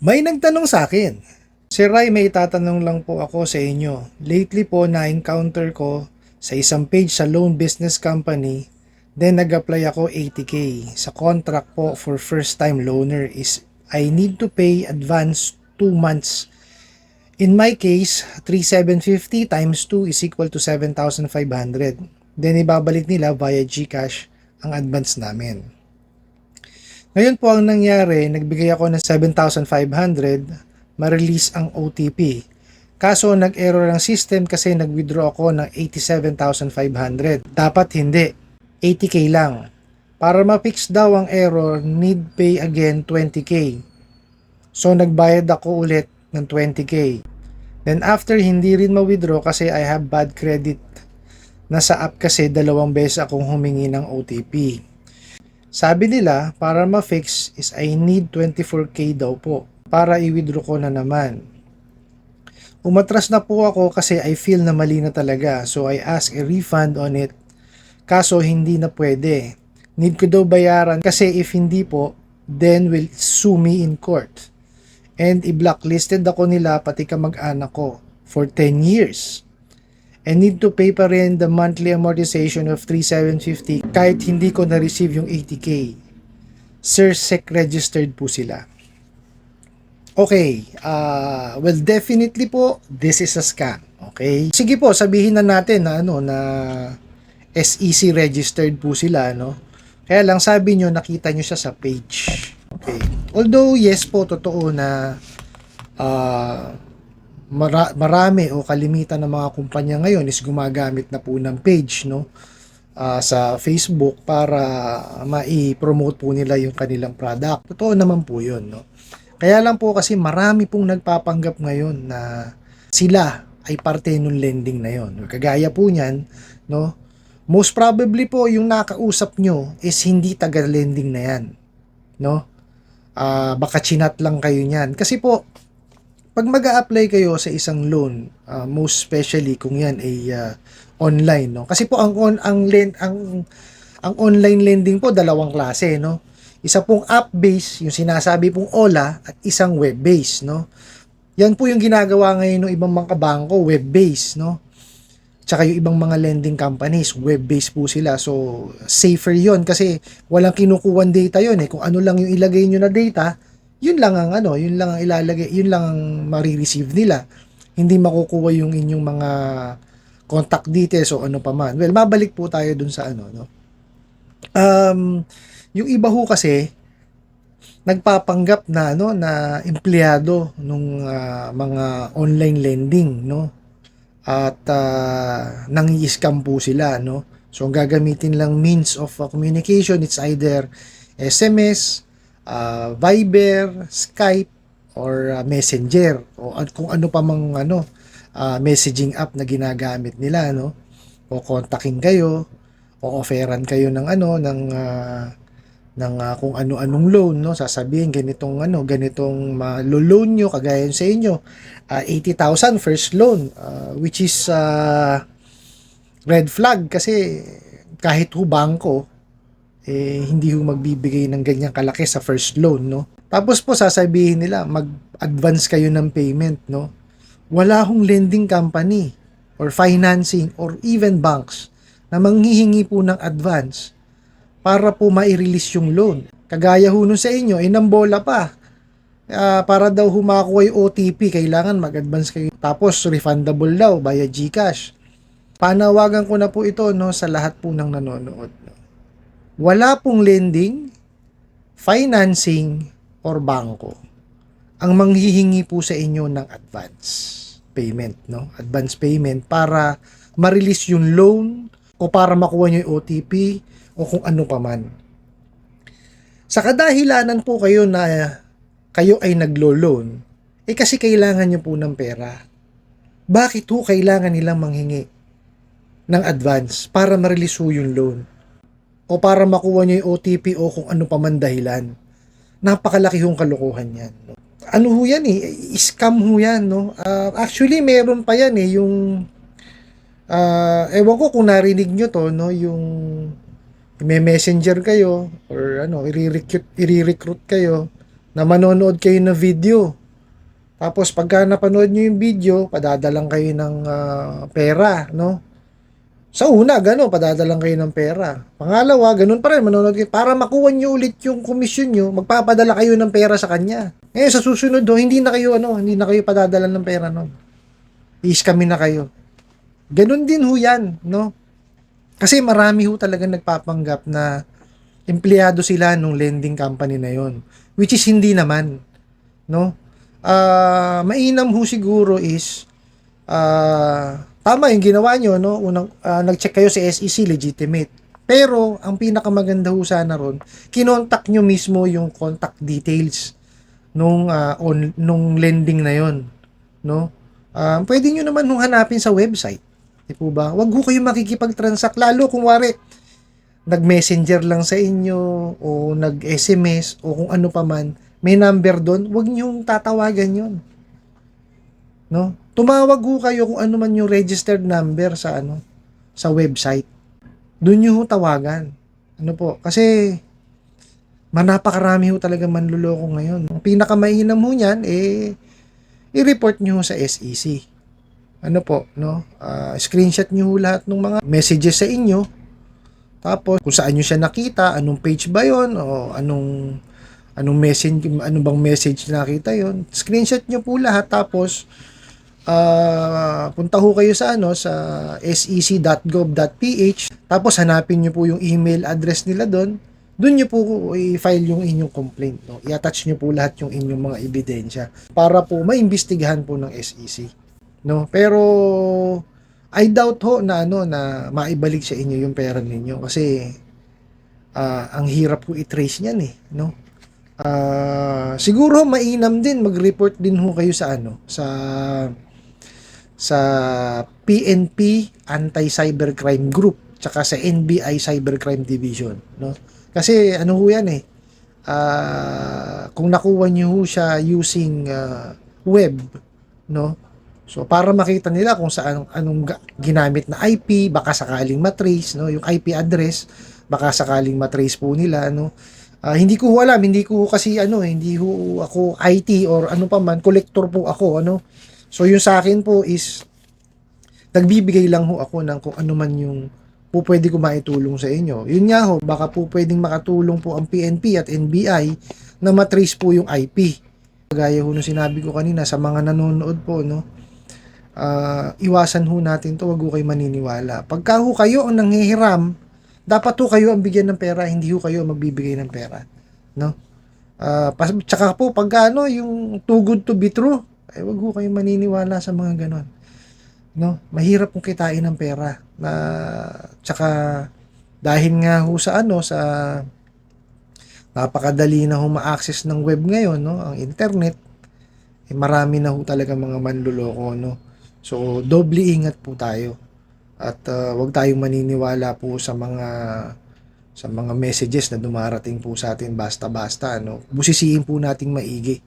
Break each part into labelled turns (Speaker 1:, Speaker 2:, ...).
Speaker 1: May nagtanong sa akin, Sir Rai, may itatanong lang po ako sa inyo. Lately po, na-encounter ko sa isang page sa loan business company, then nag-apply ako 80k. Sa contract po for first-time loaner is I need to pay advance 2 months. In my case, 3,750 times 2 is equal to 7,500. Then ibabalik nila via GCash ang advance namin. Ngayon po ang nangyari, nagbigay ako ng 7,500, ma-release ang OTP. Kaso nag-error ang system kasi nag-withdraw ako ng 87,500. Dapat hindi, 80k lang. Para ma-fix daw ang error, need pay again 20k. So nagbayad ako ulit ng 20k. Then after hindi rin ma-withdraw kasi I have bad credit. Nasa app kasi dalawang beses akong humingi ng OTP. Sabi nila, para ma-fix is I need 24k daw po para i-withdraw ko na naman. Umatras na po ako kasi I feel na mali na talaga so I ask a refund on it. Kaso hindi na pwede. Need ko daw bayaran kasi if hindi po, then will sue me in court. And i-blacklisted ako nila pati kamag-anak ko for 10 years. And need to pay pa rin the monthly amortization of 3,750 kahit hindi ko na-receive yung 80k. Sir, SEC registered po sila. Okay, uh, well definitely po, this is a scam. Okay? Sige po, sabihin na natin na ano na SEC registered po sila, no? Kaya lang sabi nyo, nakita nyo siya sa page. Okay. Although, yes po, totoo na uh, mara- marami o kalimitan ng mga kumpanya ngayon is gumagamit na po ng page, no? uh, sa Facebook para mai-promote po nila yung kanilang product. Totoo naman po yun, no? Kaya lang po kasi marami pong nagpapanggap ngayon na sila ay parte ng lending na yon. Kagaya po niyan, no? Most probably po yung nakausap nyo is hindi taga-lending na yan, no? Ah, baka chinat lang kayo niyan. Kasi po, pag mag apply kayo sa isang loan, ah, most especially kung yan ay ah, online, no? Kasi po ang on ang lend ang ang online lending po dalawang klase, no? Isa pong app-based, yung sinasabi pong OLA, at isang web-based, no? Yan po yung ginagawa ngayon ng ibang mga bangko, web-based, no? Tsaka yung ibang mga lending companies, web-based po sila. So, safer yon kasi walang kinukuha data yon eh. Kung ano lang yung ilagay nyo na data, yun lang ang ano, yun lang ang ilalagay, yun lang ang marireceive nila. Hindi makukuha yung inyong mga contact details o ano pa man. Well, mabalik po tayo dun sa ano, no? Um, yung iba ho kasi nagpapanggap na ano na empleyado nung ah, mga online lending no at uh, nangi-scam po sila no so ang gagamitin lang means of uh, communication it's either SMS uh, Viber Skype or uh, Messenger o at kung ano pa mang ano uh, messaging app na ginagamit nila no? O kontakin kayo o offeran kayo ng ano ng uh, ng uh, kung ano-anong loan no? Sasabihin ganitong ano ganitong malo-loan nyo kagaya sa inyo uh, 80,000 first loan uh, which is uh, red flag kasi kahit ho bangko eh hindi ho magbibigay ng ganyang kalaki sa first loan no tapos po sasabihin nila mag-advance kayo ng payment no wala hong lending company or financing or even banks na manghihingi po ng advance para po mai-release yung loan. Kagaya ho nun sa inyo, inambola pa. Uh, para daw humakuha yung OTP, kailangan mag-advance kayo. Tapos refundable daw via GCash. Panawagan ko na po ito no, sa lahat po ng nanonood. No. Wala pong lending, financing, or bangko. Ang manghihingi po sa inyo ng advance payment, no? Advance payment para ma-release yung loan o para makuha nyo yung OTP o kung ano pa man. Sa kadahilanan po kayo na kayo ay naglo-loan, eh kasi kailangan nyo po ng pera. Bakit ho kailangan nilang manghingi ng advance para ma-release yung loan? O para makuha nyo yung OTP o kung ano pa man dahilan. Napakalaki hong kalokohan yan. Ano ho yan eh? Scam ho yan. No? Uh, actually, meron pa yan eh. Yung, uh, ewan ko kung narinig nyo to, no? yung may messenger kayo or ano, i-recruit, i-recruit kayo na manonood kayo ng video. Tapos pagka napanood nyo yung video, padadalang kayo ng ah, pera, no? Sa una, gano'n, padadalang kayo ng pera. Pangalawa, ganun pa rin, manonood kayo. Para makuha nyo ulit yung komisyon nyo, magpapadala kayo ng pera sa kanya. Ngayon, sa susunod, do, hindi na kayo, ano, hindi na kayo padadala ng pera nun. I-scam na kayo. Ganun din ho yan, no? Kasi marami ho talaga nagpapanggap na empleyado sila nung lending company na yon which is hindi naman no ah mainam ho siguro is ah tama yung ginawa nyo no unang ah, nag-check kayo sa SEC legitimate pero ang pinakamaganda ho sana ron kinontak nyo mismo yung contact details nung ah, on, nung lending na yon no Ah, pwede nyo naman nung hanapin sa website Di po ba? Huwag ho kayo makikipag-transact. Lalo kung wari, nag-messenger lang sa inyo o nag-SMS o kung ano pa man, may number doon, huwag niyong tatawagan yun. No? Tumawag ho kayo kung ano man yung registered number sa ano sa website. Doon niyo ho tawagan. Ano po? Kasi manapakarami ho talaga manluloko ngayon. Ang pinakamainam ho niyan, eh, i-report niyo ho sa SEC ano po, no? Ah, screenshot niyo lahat ng mga messages sa inyo. Tapos kung saan niyo siya nakita, anong page ba 'yon o anong anong message ano bang message na nakita 'yon. Screenshot niyo po lahat tapos ah punta ho kayo sa ano sa sec.gov.ph tapos hanapin niyo po yung email address nila doon. Doon niyo po i-file yung inyong complaint, no? I-attach niyo po lahat yung inyong mga ebidensya para po maimbestigahan po ng SEC no pero I doubt ho na ano na maibalik sa inyo yung pera ninyo kasi ah, ang hirap po i-trace niyan eh no Ah, siguro mainam din mag-report din ho kayo sa ano sa sa PNP Anti-Cybercrime Group tsaka sa NBI Cybercrime Division no kasi ano ho yan eh ah, kung nakuha niyo ho siya using ah, web no So para makita nila kung saan anong ginamit na IP, baka sakaling matrace, no, yung IP address, baka sakaling matrace po nila, no. Ah, hindi ko alam, hindi ko kasi ano, hindi ho ako IT or ano pa man, collector po ako, ano. So yung sa akin po is nagbibigay lang ho ako ng kung ano man yung po pwede ko maitulong sa inyo. Yun nga ho, baka po pwedeng makatulong po ang PNP at NBI na matrace po yung IP. Gaya ho nung sinabi ko kanina sa mga nanonood po, no, ah, iwasan ho natin to, wag ho kayo maniniwala. Pagka ho kayo ang nanghihiram, dapat ho kayo ang bigyan ng pera, hindi ho kayo magbibigay ng pera. No? Pas, tsaka po, pag ano, yung too good to be true, ay wag ho kayo maniniwala sa mga ganon. No? Mahirap kung kitain ng pera. Na, tsaka, dahil nga ho sa ano, sa napakadali na ho ma-access ng web ngayon, no? Ang internet, eh, marami na ho talaga mga manluloko, no? So, doble ingat po tayo. At uh, wag tayong maniniwala po sa mga sa mga messages na dumarating po sa atin basta-basta no. Busisiin po nating maigi.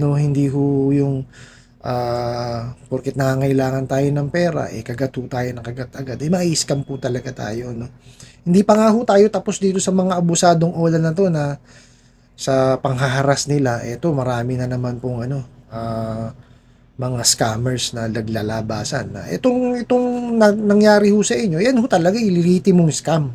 Speaker 1: No, hindi ho yung ah porket nangangailangan tayo ng pera, eh kagat ho tayo ng kagat agad. Eh mai-scam po talaga tayo no. Hindi pa nga ho tayo tapos dito sa mga abusadong ola na to na sa panghaharas nila. Eto marami na naman pong ano ah mga scammers na naglalabasan na itong itong na, nangyari ho sa inyo yan ho talaga ililiti mong scam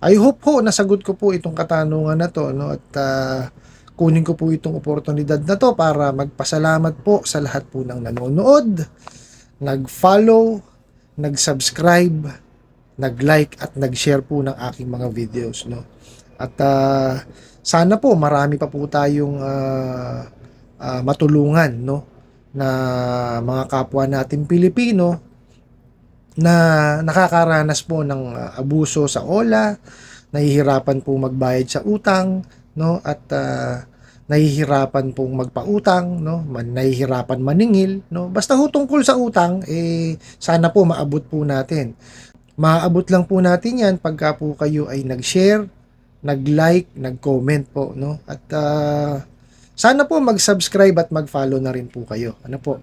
Speaker 1: I hope ho nasagot ko po itong katanungan na to no at ah, kunin ko po itong oportunidad na to para magpasalamat po sa lahat po ng nanonood nag-follow nag-subscribe nag-like at nag-share po ng aking mga videos no at ah, sana po marami pa po tayong ah, ah, matulungan no na mga kapwa natin Pilipino na nakakaranas po ng uh, abuso sa OLA, nahihirapan po magbayad sa utang, no? At uh, nahihirapan pong magpautang, no? Man, nahihirapan maningil, no? Basta ho tungkol sa utang, eh sana po maabot po natin. Maaabot lang po natin 'yan pagka po kayo ay nag-share, nag-like, nag-comment po, no? At uh, sana po mag-subscribe at mag-follow na rin po kayo. Ano po?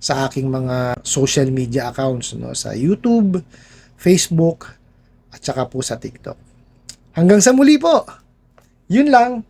Speaker 1: Sa aking mga social media accounts, no? Sa YouTube, Facebook, at saka po sa TikTok. Hanggang sa muli po. Yun lang.